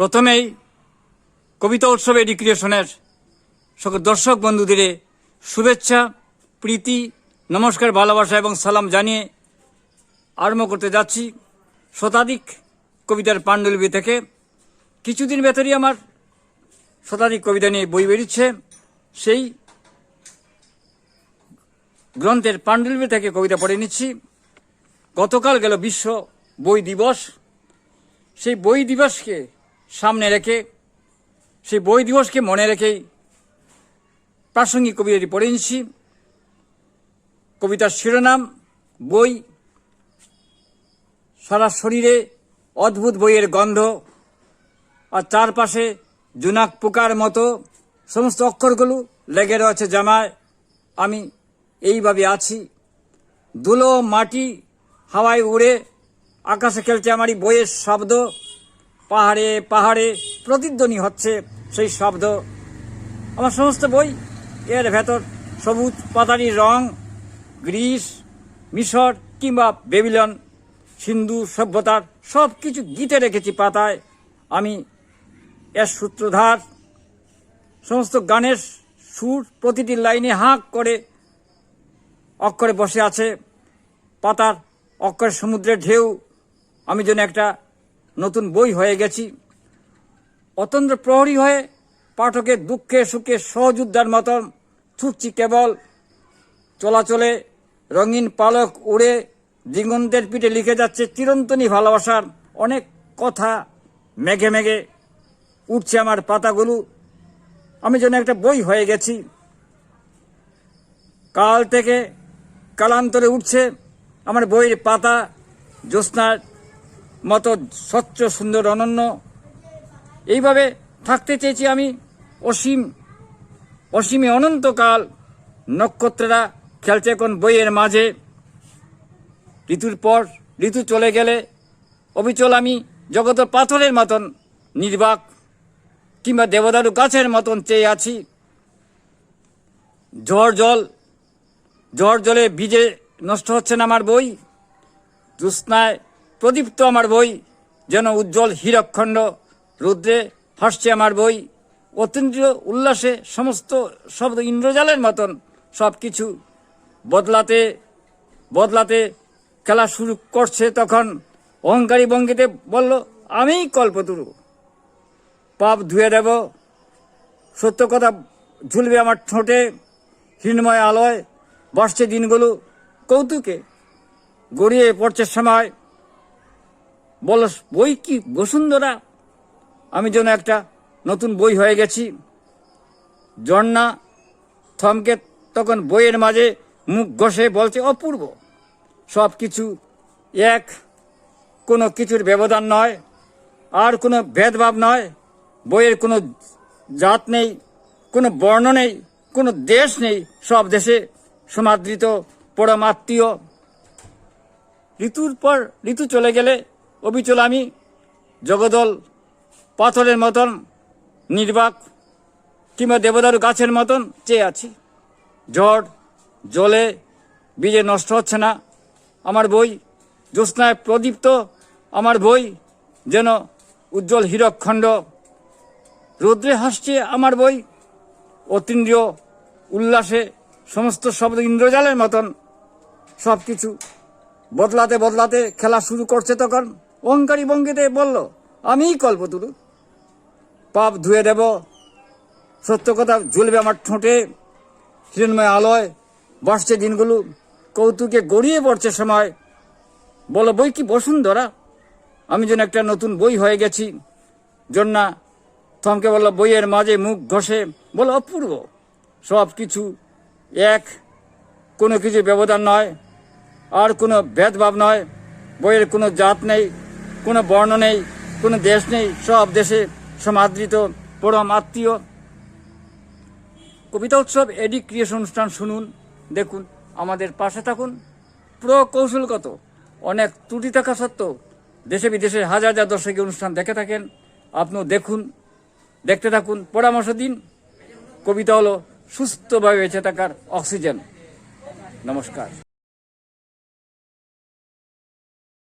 প্রথমেই কবিতা উৎসব এডুক্রিয়েশনের সকল দর্শক বন্ধুদের শুভেচ্ছা, প্রীতি, নমস্কার, ভালোবাসা এবং সালাম জানিয়ে আরম্ভ করতে যাচ্ছি শতাধিক কবিতার পাণ্ডুলিপি থেকে। কিছুদিন ভেতরই আমার শতাধিক কবিতা নিয়ে বই বেরিয়েছে। সেই গ্রন্থের পাণ্ডুলিপি থেকে কবিতা পড়ে নিচ্ছি। গতকাল গেল বিশ্ব বই দিবস। সেই বই দিবসকে সামনে রেখে, সেই বই দিবসকে মনে রেখেই প্রাসঙ্গিক কবিতাটি পড়ে নিচ্ছি। কবিতার শিরোনাম, বই, সারা শরীরে অদ্ভুত বইয়ের গন্ধ, আর চারপাশে জুনাক পোকার মতো সমস্ত অক্ষরগুলো লেগে রয়েছে জামায়। আমি এইভাবে আছি। ধুলো, মাটি, হাওয়ায় উড়ে আকাশে খেলছে আমারই বইয়ের শব্দ। পাহাড়ে পাহাড়ে প্রতিধ্বনি হচ্ছে সেই শব্দ। আমার সমস্ত বই এর ভেতর সবুজ পাতারি রং, গ্রিস, মিশর কিংবা বেবিলন, সিন্ধু সভ্যতার সব কিছু গীতে রেখেছি পাতায়। আমি এর সূত্রধার, সমস্ত গানের সুর প্রতিটি লাইনে হাঁক করে অক্ষরে বসে আছে। পাতার অক্ষর সমুদ্রের ঢেউ, আমি যেন একটা নতুন বই হয়ে গেছি। অতন্দ্র প্রহরী হয়ে পাঠকের দুঃখে সুখে সহযোদ্ধার মতন ছুটছি কেবল। চলাচলে রঙিন পালক উড়ে দিগন্তের পিঠে লিখে যাচ্ছে চিরন্তনী ভালোবাসার অনেক কথা। মেঘে মেঘে উঠছে আমার পাতাগুলো। আমি যেন একটা বই হয়ে গেছি। কাল থেকে কালান্তরে উঠছে আমার বইয়ের পাতা, জ্যোৎস্নার মতো স্বচ্ছ, সুন্দর, অনন্য। এইভাবে থাকতে চেয়েছি আমি অসীম, অসীমে অনন্তকাল নক্ষত্ররা খেলছে এখন বইয়ের মাঝে। ঋতুর পর ঋতু চলে গেলে অবিচল আমি জগতের পাথরের মতন নির্বাক কিংবা দেবদারু গাছের মতন চেয়ে আছি। ঝড় জল, ঝড় জলে ভিজে নষ্ট হচ্ছে না আমার বই। জ্যোৎস্নায় প্রদীপ্ত আমার বই, যেন উজ্জ্বল হীরকখণ্ড রুদ্রে হাসছে আমার বই। অতীন্দ্রিয় উল্লাসে সমস্ত শব্দ ইন্দ্রজালের মতন সব কিছু বদলাতে বদলাতে খেলা শুরু করছে তখন। অহংকারী ভঙ্গিতে বলল, আমিই কল্পতরু। পাপ ধুয়ে দেব। সত্য কথা ঝুলবে আমার ঠোঁটে। হিনময় আলোয় বসছে দিনগুলো। কৌতুকে গড়িয়ে পড়ছে সময়। বল, বই কি বসুন্ধরা? আমি যেন একটা নতুন বই হয়ে গেছি। জন্না থমকে তখন বইয়ের মাঝে মুখ ঘষে বলছে, অপূর্ব। সব কিছু এক, কোনো কিছুর ব্যবধান নয়, আর কোনো ভেদভাব নয়। বইয়ের কোনো জাত নেই, কোনো বর্ণ নেই, কোনো দেশ নেই। সব দেশে সমাদৃত পরমাত্মীয় ঋতুর পর ঋতু চলে গেলে অবিচল আমি, জগদল, পাথরের মতন, নির্বাক, কিংবা দেবদারু গাছের মতন চেয়ে আছি। ঝড়, জলে, বীজে নষ্ট হচ্ছে না আমার বই। জ্যোৎস্নায় প্রদীপ্ত আমার বই, যেন উজ্জ্বল হীরকখণ্ড। রৌদ্রে হাসছে আমার বই, অতীন্দ্রিয় উল্লাসে সমস্ত শব্দ ইন্দ্রজালের মতন। সব কিছু বদলাতে বদলাতে খেলা শুরু করছে তখন। অহংকারী ভঙ্গিতে বলল, আমিই কল্পতরু পাপ ধুয়ে দেব। সত্য কথা ঝুলবে আমার ঠোঁটে। হিরণময় আলোয় বসছে দিনগুলো। কৌতুকে গড়িয়ে পড়ছে সময়। বলো, বই কি বসুন্ধরা? আমি যেন একটা নতুন বই হয়ে গেছি। জন্না থমকে বলল, বইয়ের মাঝে মুখ ঘষে। বলো, অপূর্ব। সব কিছু এক। কোনো কিছু ব্যবধান নয়। আর কোনো ভেদভাব নয়। বইয়ের কোনো জাত নেই। কোনো বর্ণ নেই, কোনো দেশ নেই, সব দেশে সমাদৃত, পরম আত্মীয়। কবিতা উৎসব, এডি ক্রিয়েশন অনুষ্ঠান শুনুন, দেখুন, আমাদের পাশে থাকুন। প্রকৌশলগত, অনেক ত্রুটি থাকা সত্ত্বেও দেশে বিদেশে হাজার হাজার দর্শকের অনুষ্ঠান দেখে থাকেন। আপনিও দেখুন, দেখতে থাকুন, পরামর্শ দিন। কবিতা হলো, সুস্থভাবে বেঁচে থাকার অক্সিজেন। নমস্কার।